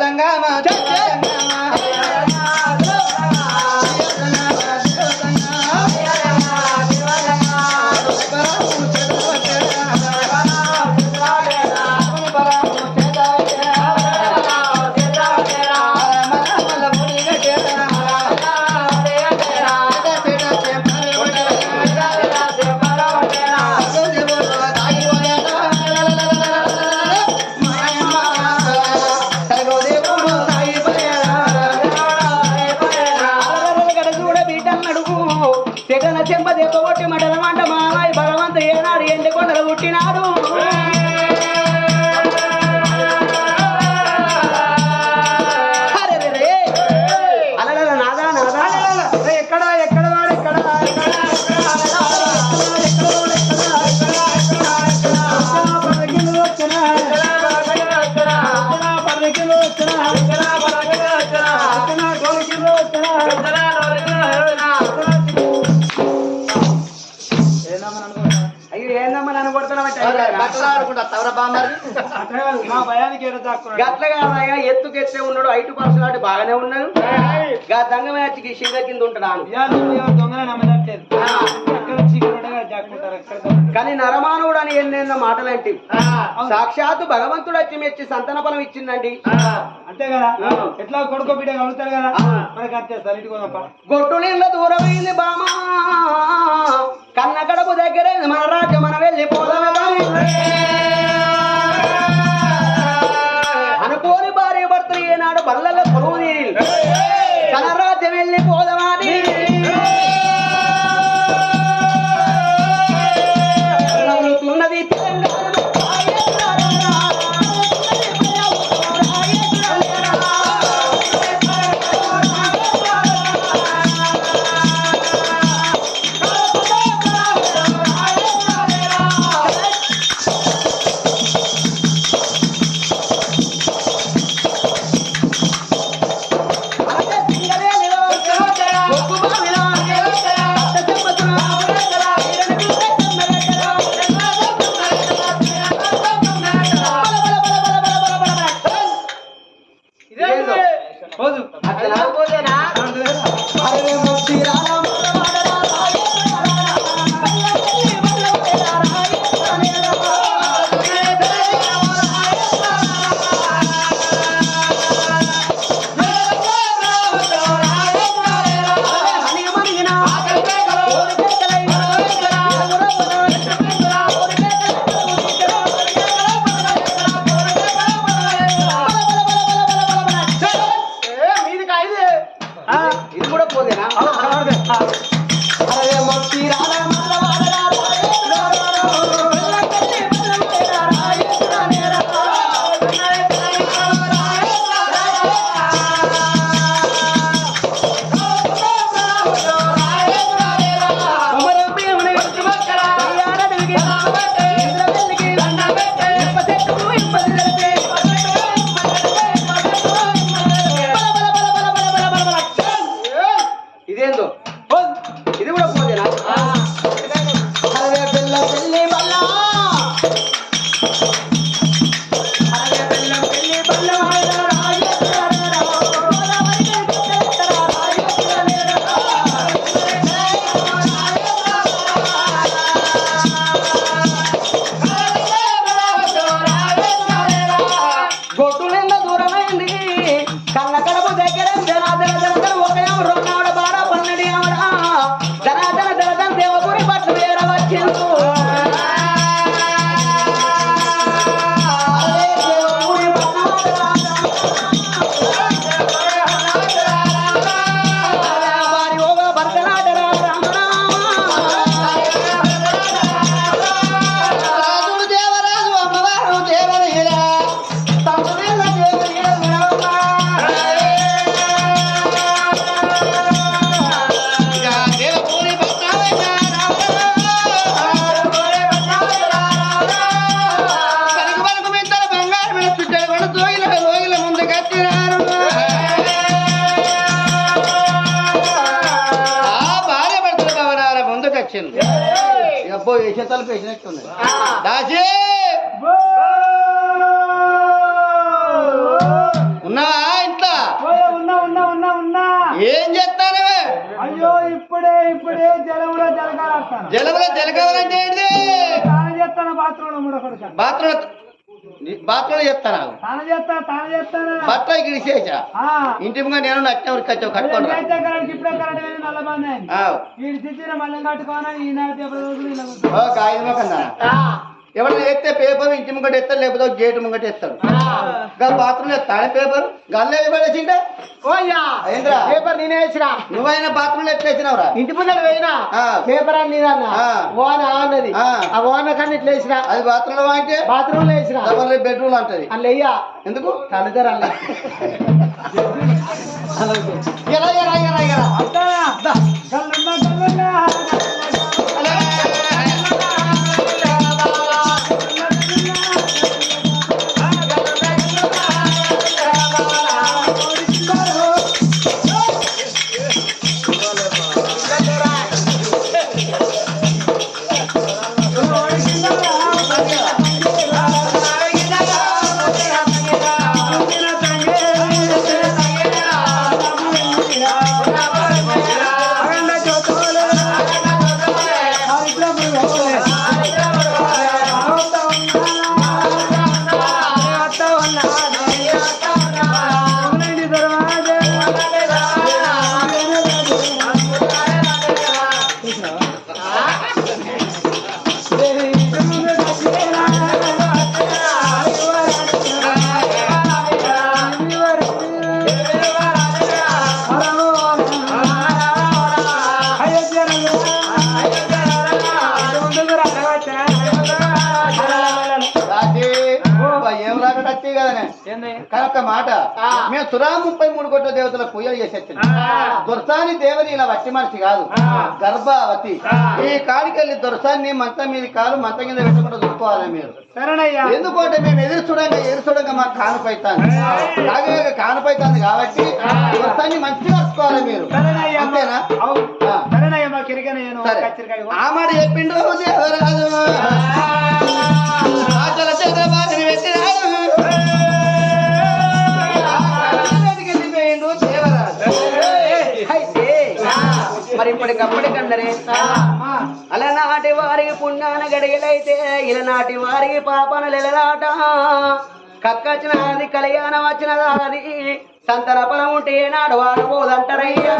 జంగమా జంగమా మా భయానికి ఏడ దాక్కున్నాడు గట్లగా రాగా ఉన్నాడు ఐటు పర్సనాటి బాగానే ఉన్నాడు. గా దంగమే వచ్చి సింగ కింద ఉంటాడు దొంగలు నమ్మదట్లేదు? కానీ నరమానవుడు అని ఎన్నెన్న మాటలేంటి? సాక్షాత్తు భగవంతుడు వచ్చి మెచ్చి సంతాన ఫలం ఇచ్చిందండి. అంతే కదా. ఎట్లా కొడుకో బిడ్డ కలుగుతారు కదా. మనకి అంతే సార్ ఇటు కొనప్ప. గొట్టు నీళ్ళ దూరమైంది బామా. కన్న కడపు దగ్గరే మన రాజ్యం మన వెళ్ళిపోదామే పోదు. ఇది వేసే తలుపు వేసినట్టుంది. దాచి ఉన్నా ఇంట్లో? ఉన్నా ఉన్నా ఉన్నా ఉన్నా. ఏం చేస్తాను? అయ్యో ఇప్పుడే ఇప్పుడే జలములో జలకాలంటే స్నానం చేస్తాను బాత్రూమ్ బాత్రూమ్ తాను చేస్తాను? బట్ట ఇక్కడ ఇసేసా ఆ. ఇంటి ముందు నేను నచ్చిన ఊరికి వచ్చావు కట్టుకోండి ఇప్పుడే కరెంట్ ఎవరైనా ఎత్తే పేపర్ ఇంటి ముంగట ఎత్తాడు లేకపోతే గేటు ముంగట ఎత్తాడు గా బాత్రూమ్ ఎత్తాడే పేపర్ గల్లే ఏంద్రా? పేపర్ నేనే వేసినా. నువ్వైనా బాత్రూమ్ ఎట్లా వేసినావురా? ఇంటి ముందర పోయినా. ఆ. పేపర్ అని నేనన్నా ఆ. ఓన అన్నది. ఆ. ఓన కన్నా ఇట్లా వేసిన? అది బాత్రూమ్లో వాంటే బాత్రూమ్లో వేసిన బెడ్రూమ్ అంటది. వెయ్యా ఎందుకు? తల్లిదారు అల్ల ఎలా మేము సురా ముప్పై మూడు కోట్ల దేవతల పూజలు చేసేది దొరసాని దేవని ఇలా వట్టి మనిషి కాదు. గర్భవతి. ఈ కాడికెళ్ళి దొరసాన్ని మంచం మీద కాలు మంచం కింద పెట్టకుండా చూసుకోవాలి మీరు. ఎందుకంటే మేము ఎదురు చూడంగా ఎదురు చూడంగా మాకు కానుపైతాంది అలాగే కానుపైతాంది కాబట్టి దొరసాన్ని మంచిగా చూసుకోవాలి మీరు. అంతేనా? ఆ. మాట చెప్పిండు దేవరాజు ఎప్పటికప్పటికందరే అలనాటి వారి పుణ్యాన గడియలైతే ఇలనాటి వారి వారికి పాపనలు ఎలలాట కక్కచ్చిన అది కళ్యాణం వచ్చినది అది పొలం ఉంటే ఏనాడు వాడు పోదంటారయ్యా.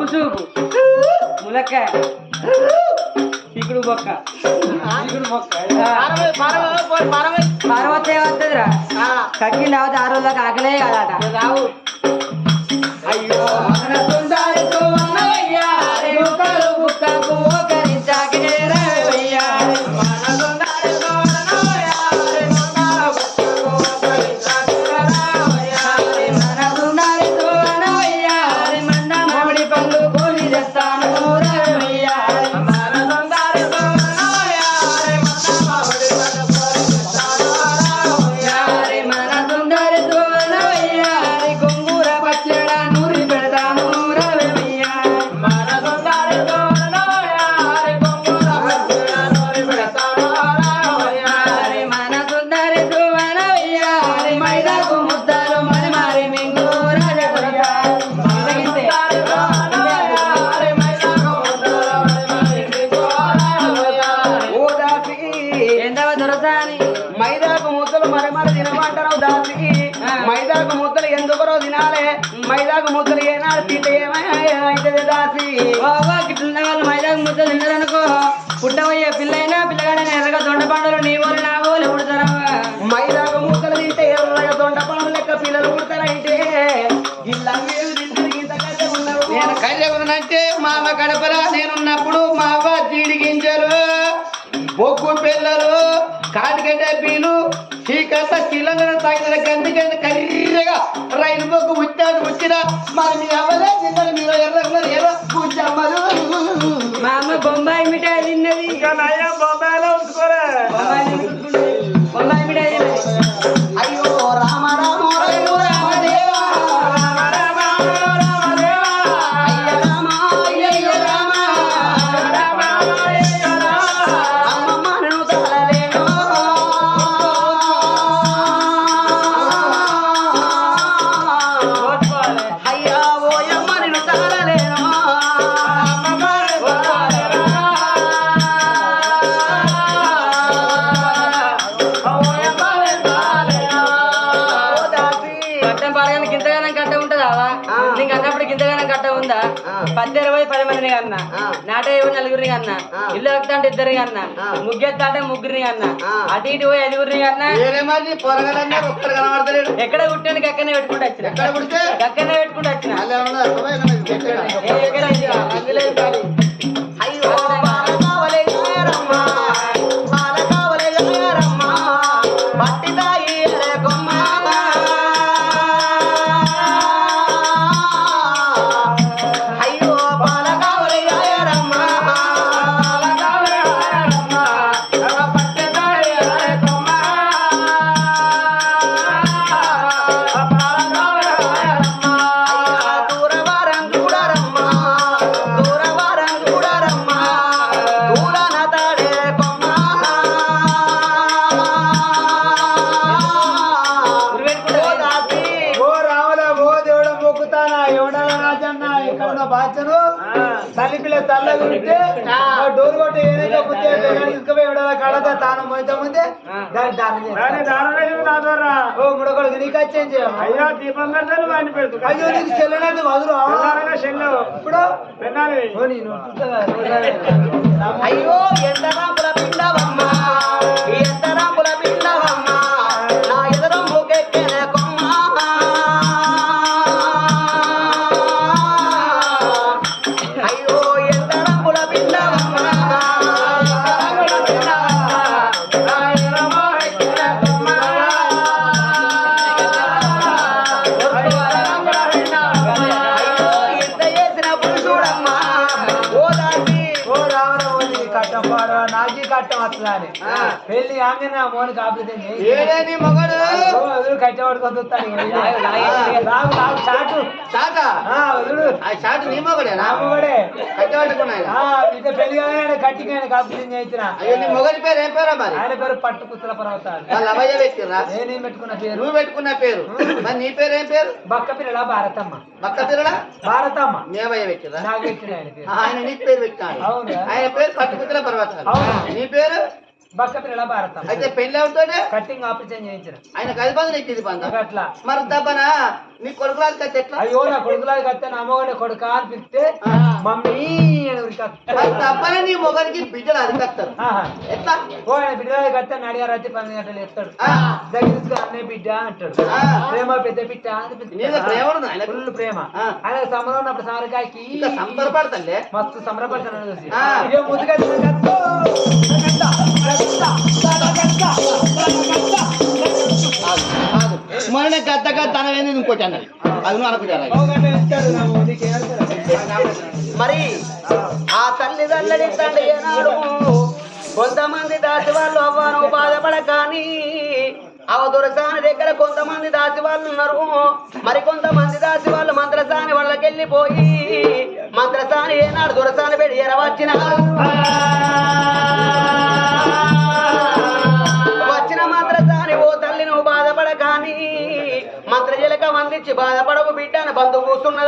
గబ్బు చూపు ములక్కాయ చిగుడు బొక్క చిగుడు బొక్క పార్వతి ఏమవుతుందిరా కక్కింది అవుతుంది ఆ రోజులకు ఆకలే కదట. రావు. అయ్యో ఉండాలి మైదాకు ముద్దలు ఏనాడు తింటే ఏమైతే దాసి. బాబా గిట్లున్న వాళ్ళు మైదాకు ముద్దలు తిన్నారనుకో పుట్టబోయే పిల్లైనా పిల్లగాడైనా ఎర్రగా దొండ పండులు నీ వాళ్ళు నా వాళ్ళు పుడతారా మైదాకు ముద్దలు తింటే ఎర్రగా దొండ లెక్క పిల్లలు పుడతారంటే గిల్ల నేను కళ్యాణంటే మావ గడపరా నేనున్నప్పుడు మావ జీడి గింజలు. బొగ్గు పిల్లలు కాటిగడ్డ బీలు చీకట్ట చిల్లంగన తగిన గందికైన కర్రీగా రైలు బొగ్గు ఉచ్చాడు వచ్చిన మరి మీ అవ్వలే చిన్నలు మీరు ఎర్రన్నారు ఎర్ర కూర్చమ్మలు మా అమ్మ బొంబాయి మిఠాయి తిన్నది. బొంబాయిలో ఉంచుకోలే ఇరవై పది మందిని కన్నా. ఆ. నాట ఇరవై నలుగురిని కన్నా. ఇల్లు అంటే ఇద్దరిని కన్నా. ముగ్గెత్తా అంటే ముగ్గురిని కన్నా. అటు ఇటు పోయి ఐదుగురిని కన్నా. ఎక్కడ పుట్టాను గక్కనే పెట్టుకుంటూ వచ్చిన. గక్కనే పెట్టుకుంటూ వచ్చిన. డోర్ కొట్టి ఏదైతే బుద్ధి తీసుకుపోయి ఎవడాల కడతా తాను మొయిత ముందే దాని దానం ఓ ముడకొడుకు నీకు వచ్చేం అయ్యా దీపం కడతాను వాడిని పెడుతు. అయ్యో నీకు చెల్లెలేదు వదురు ఇప్పుడు? అయ్యో ఎంత పెళ్ళి ఆమె నా మోని కాపుతే ఏడే నీ మగడు? కట్టె పడుకొని చూస్తాడు లాగు, లాగు. రావు రావు చాటు చాట ఆ, వదులు. ఆ చాటు నీ మగడేనా? రామగడే కట్టబట్టుకున్నాయి ఆ బిడ్డ పెళ్ళి కానీ కట్టికి ఆయన కాపుతే చేయించిన. అయ్యో నీ మొగడి పేరు ఏం పేరా మరి? ఆయన పేరు పట్టు కుత్తల పర్వతాలు. వాళ్ళు అవయ్య పెట్టిర్రా? నేనేం పెట్టుకున్న పేరు? నువ్వు పెట్టుకున్న పేరు? మరి నీ పేరు ఏం పేరు? బక్క పిల్లల భారతమ్మ. బక్క పిల్లడా? భారతమ్మ. మేవయ్య పెట్టిర్రా? నాకు పెట్టిన ఆయన పేరు. ఆయన నీ పేరు పెట్టాడు అవునా? ఆయన పేరు పట్టుకుతుల పర్వతాలు? నీ పేరు? బక్క పిల్లల భారతమ్మ అయితే పెళ్ళి అవుతాడే కట్టింగ్ ఆపరేషన్ చేయించిన ఆయన కలిపి నీకు ఇది పంద అట్లా. మరి దబ్బనా? నీ కొడుకులాది కత్తి ఎట్లా? అయ్యో నా కొడుకులాగా కత్తే నా అమ్మగారి కొడుక అని పిలిస్తే. మమ్మీ దబ్బన నీ మొగనికి బిడ్డలు అది కత్తారు? ఆహా. ఎట్లా? ఓ ఆయన బిడ్డ కడితే నడిగా రాత్రి పన్నెండు గంటలు ఎత్తాడు. దగ్గర తీసుకుని అన్నయ్య బిడ్డ అంటాడు. ప్రేమ పెద్ద బిడ్డ ప్రేమ? ఫుల్ ప్రేమ. ఆయన సంబరం ఉన్నప్పుడు సారకాయకి ఇంకా సంబరపడతానులే. మస్తు సంబరపడతాను చూసి. ఇదే ముద్దుగా స్మరణ తినకత్త, తినకత్త, మన గద్ద గద్ద అనేది ఇంకోటి అన్నది అది నువ్వు మరి ఆ తల్లిదండ్రుల తండ్రి ఏనాడు? కొంతమంది దాసి వాళ్ళు అవ్వను బాధపడ కానీ అవదురసాని దగ్గర కొంతమంది దాసి వాళ్ళు ఉన్నారు. మరి కొంతమంది దాసి వాళ్ళు మంత్రసాని వాళ్ళకెళ్ళిపోయి మంత్రసాని ఏనాడు దురసాని పెట్టి ఎరవచ్చినారు బిడ్డను బంధు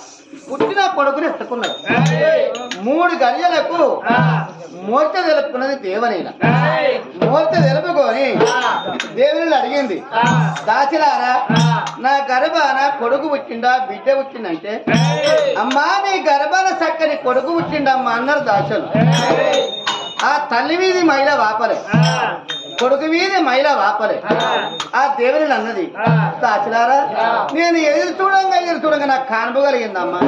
కొడుకుని ఎత్తుకున్నారు మూడు గడియలకు మూర్త తెలుపుకున్నది దేవనీల మూర్త తెలుపుకొని దేవుని అడిగింది దాచిలారా నా గర్భాన కొడుకు పుట్టిండా బిడ్డ పుట్టిందంటే? అమ్మా నీ గర్భాన చక్కని కొడుకు పుట్టిండమ్మా అన్నారు దాచలు ఆ తల్లి వీధి మహిళ వాపలే. కొడుకు వీధి మహిళ వాపలే. ఆ. దేవుని అన్నది దాచిలారా నేను ఎదురు చూడంగా ఎదురు చూడంగా నాకు కానుపగలిగిందమ్మా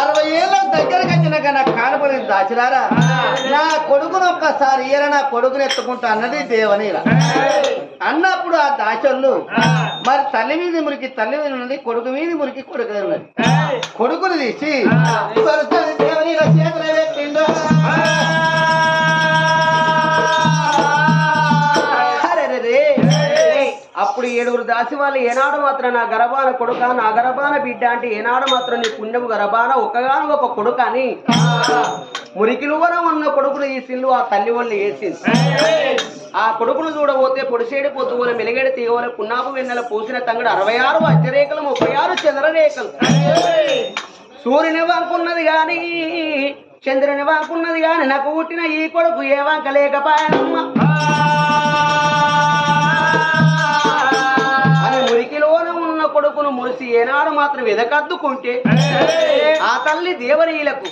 అరవై ఏళ్ళ దగ్గరకు వచ్చినాక నాకు కానుపగలిగింది దాచిలారా నా కొడుకును ఒక్కసారి ఇయ్యర నా కొడుకుని ఎత్తుకుంటా అన్నది దేవనీల అన్నప్పుడు ఆ దాచళ్ళు మరి తల్లి మీద మురికి తల్లి మీద ఉన్నది కొడుకు మీద మురికి కొడుకు మీద ఉన్నది. కొడుకుని తీసి దేవనీల చేతులు ఏడుగురు దాసి వాళ్ళు ఏనాడు మాత్రం నా గర్భాన కొడుక నా గర్భాన బిడ్డ అంటే ఏనాడు మాత్రం నీ పుణ్యము గర్భాన ఒకగాను ఒక కొడుక అని. మురికిలువన ఉన్న కొడుకులు ఈ సిల్లు ఆ తల్లి వాళ్ళు వేసింది. ఆ కొడుకును చూడబోతే పొడిసేడి పొద్దుగోల మెలిగడి తీగోల పున్నాపు వెన్నెల పూసిన తంగడు అరవై ఆరు అజ్జరేఖలు ముప్పై ఆరు చంద్రరేఖలు. సూర్యుని వాకున్నది గాని చంద్రుని వాకున్నది గాని నాకు పుట్టిన ఈ కొడుకు ఏ వంక లేకపాయనమ్మ. కొడుకును మురిసి ఏనాడు మాత్రం వెదకద్దుకుంటే ఆ తల్లి దేవరీలకు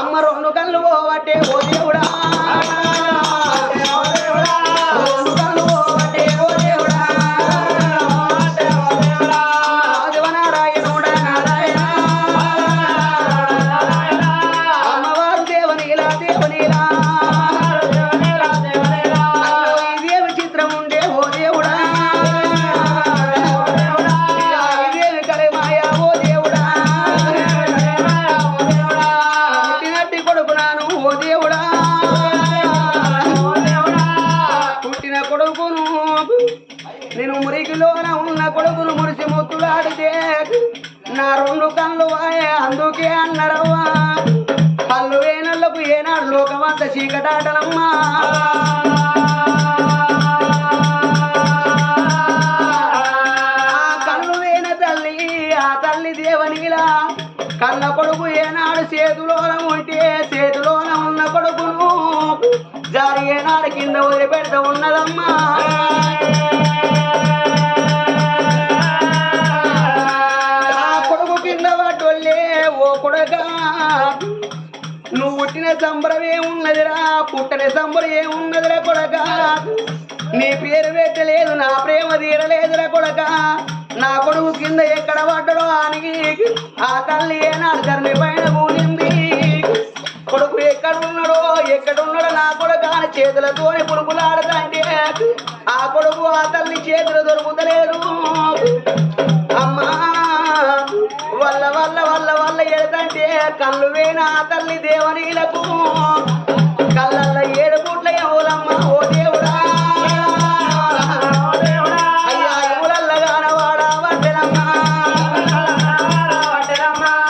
అమ్మ రెండు కళ్ళు పోవట్టే ఓ దేవుడా! చీకటాటలమ్మా. ఆ కళ్ళు వేన తల్లి ఆ తల్లి దేవనిలా. కళ్ళ కొడుకు ఏనాడు చేతిలోన ఉంటే చేతిలోన ఉన్న కొడుకును జారి ఏనాడు కింద వదిలిపెడతా ఉన్నదమ్మా. పుట్టని సంబరం ఏమున్నదిరా కొడక. నీ పేరు పెట్టలేదు నా ప్రేమ తీరలేదురా కొడక. నా కొడుకు కింద ఎక్కడ పడ్డడో ఆనికి ఆ తల్లి ఏనాడు ధరణి పైన కూలింది. కొడుకు ఎక్కడున్నాడో ఎక్కడున్నాడో నా కొడుకు ఆయన చేతులతోని పురుగులాడతాంటే ఆ కొడుకు ఆ తల్లి చేతులు దొరుకుతలేదు. అమ్మా వల్ల వల్ల వల్ల వల్ల ఎడతంటే కళ్ళు వేణ ఆ తల్లి దేవనీలకు. కళ్ళల్ల ఏడు పుట్ల ఎవలమ్మ ఓ దేవుడా. అయ్యా ఎవలల్ల గానవాడా వడ్డెనమ్మా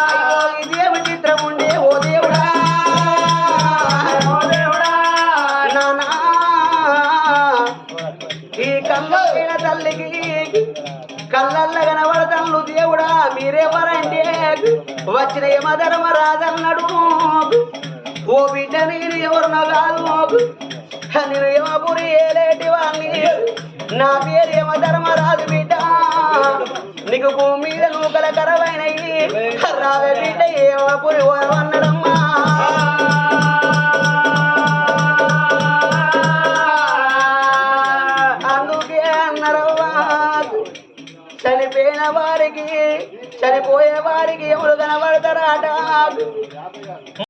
అయ్యో ఇదేమి చిత్రం ఉండే ఓ దేవుడా. నానా ఈ కళ్ళు వేణ తల్లికి కళ్ళల్ల కనబడతల్లు దేవుడా మీరే పరండి వచ్చిన యమధర్మ రాదన్నాడు ఓ బిడ్డ నేను ఎవరినో కాదు నేను యువపురి ఏలేటి వాణ్ణి నా పేరు యమ ధర్మరాజు బిడ్డ. నీకు భూమి మీద నూకల కరవైనవి రాజ బిడ్డ యువపురి అన్నడమ్మా అందుకే అన్నరవ్వా చనిపోయిన వారికి చనిపోయే వారికి ఎవరు కనబడతారాట?